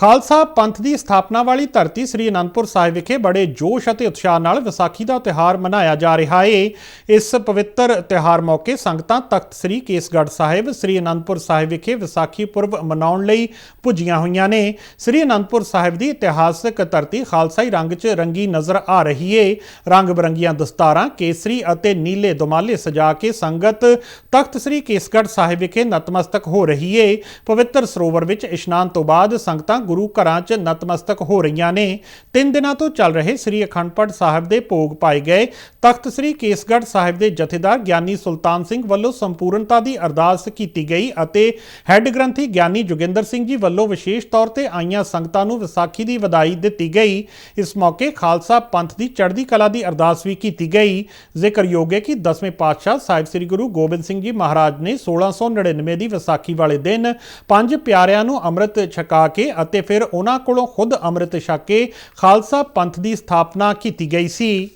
ਖਾਲਸਾ ਪੰਥ ਦੀ ਸਥਾਪਨਾ ਵਾਲੀ ਧਰਤੀ ਸ੍ਰੀ ਅਨੰਦਪੁਰ ਸਾਹਿਬ ਵਿਖੇ ਬੜੇ ਜੋਸ਼ ਅਤੇ ਉਤਸ਼ਾਹ ਨਾਲ ਵਿਸਾਖੀ ਦਾ ਤਿਉਹਾਰ ਮਨਾਇਆ ਜਾ ਰਿਹਾ ਏ। ਇਸ ਪਵਿੱਤਰ ਤਿਉਹਾਰ ਮੌਕੇ ਸੰਗਤਾਂ ਤਖਤ ਸ੍ਰੀ ਕੇਸਗੜ੍ਹ ਸਾਹਿਬ, ਸ੍ਰੀ ਅਨੰਦਪੁਰ ਸਾਹਿਬ ਵਿਖੇ ਵਿਸਾਖੀ ਪੁਰਬ ਮਨਾਉਣ ਲਈ ਪੁੱਜੀਆਂ ਹੋਈਆਂ ਨੇ। ਸ੍ਰੀ ਅਨੰਦਪੁਰ ਸਾਹਿਬ ਦੀ ਇਤਿਹਾਸਕ ਧਰਤੀ ਖਾਲਸਾਈ ਰੰਗ 'ਚ ਰੰਗੀ ਨਜ਼ਰ ਆ ਰਹੀ ਏ। ਰੰਗ ਬਰੰਗੀਆਂ ਦਸਤਾਰਾਂ, ਕੇਸਰੀ ਅਤੇ ਨੀਲੇ ਦੁਮਾਲੇ ਸਜਾ ਕੇ ਸੰਗਤ ਤਖਤ ਸ੍ਰੀ ਕੇਸਗੜ੍ਹ ਸਾਹਿਬ ਵਿਖੇ ਨਤਮਸਤਕ ਹੋ ਰਹੀ ਏ। ਪਵਿੱਤਰ ਸਰੋਵਰ ਵਿੱਚ ਇਸ਼ਨਾਨ ਤੋਂ ਬਾਅਦ ਸੰਗਤਾਂ ਗੁਰੂ ਘਰਾਂ 'ਚ ਨਤਮਸਤਕ ਹੋ ਰਹੀਆਂ ਨੇ। ਤਿੰਨ ਦਿਨਾਂ ਤੋਂ ਚੱਲ ਰਹੇ ਸ੍ਰੀ ਅਖੰਡ ਪਾਠ ਸਾਹਿਬ ਦੇ ਭੋਗ ਪਾਏ ਗਏ। ਤਖਤ ਸ੍ਰੀ ਕੇਸਗੜ੍ਹ ਸਾਹਿਬ ਦੇ ਜਥੇਦਾਰ ਗਿਆਨੀ ਸੁਲਤਾਨ ਸਿੰਘ ਵੱਲੋਂ ਸੰਪੂਰਨਤਾ ਦੀ ਅਰਦਾਸ ਕੀਤੀ ਗਈ ਅਤੇ ਹੈੱਡ ਗ੍ਰੰਥੀ ਗਿਆਨੀ ਜੋਗਿੰਦਰ ਸਿੰਘ ਜੀ ਵੱਲੋਂ ਵਿਸ਼ੇਸ਼ ਤੌਰ ਤੇ ਆਈਆਂ ਸੰਗਤਾਂ ਨੂੰ ਵਿਸਾਖੀ ਦੀ ਵਧਾਈ ਦਿੱਤੀ ਗਈ। ਇਸ ਮੌਕੇ ਖਾਲਸਾ ਪੰਥ ਦੀ ਚੜ੍ਹਦੀ ਕਲਾ ਦੀ ਅਰਦਾਸ ਵੀ ਕੀਤੀ ਗਈ। ਜ਼ਿਕਰਯੋਗ ਹੈ ਕਿ ਦਸਵੇਂ ਪਾਤਸ਼ਾਹ ਸਾਹਿਬ ਸ੍ਰੀ ਗੁਰੂ ਗੋਬਿੰਦ ਸਿੰਘ ਜੀ ਮਹਾਰਾਜ ਨੇ 1699 ਦੀ ਵਿਸਾਖੀ ਵਾਲੇ ਦਿਨ ਪੰਜ ਪਿਆਰਿਆਂ ਨੂੰ ਅੰਮ੍ਰਿਤ ਛਕਾ ਕੇ ਅਤੇ ਅਤੇ ਫਿਰ ਉਹਨਾਂ ਕੋਲੋਂ ਖੁਦ ਅੰਮ੍ਰਿਤ ਛਕ ਕੇ ਖਾਲਸਾ ਪੰਥ ਦੀ ਸਥਾਪਨਾ ਕੀਤੀ ਗਈ ਸੀ।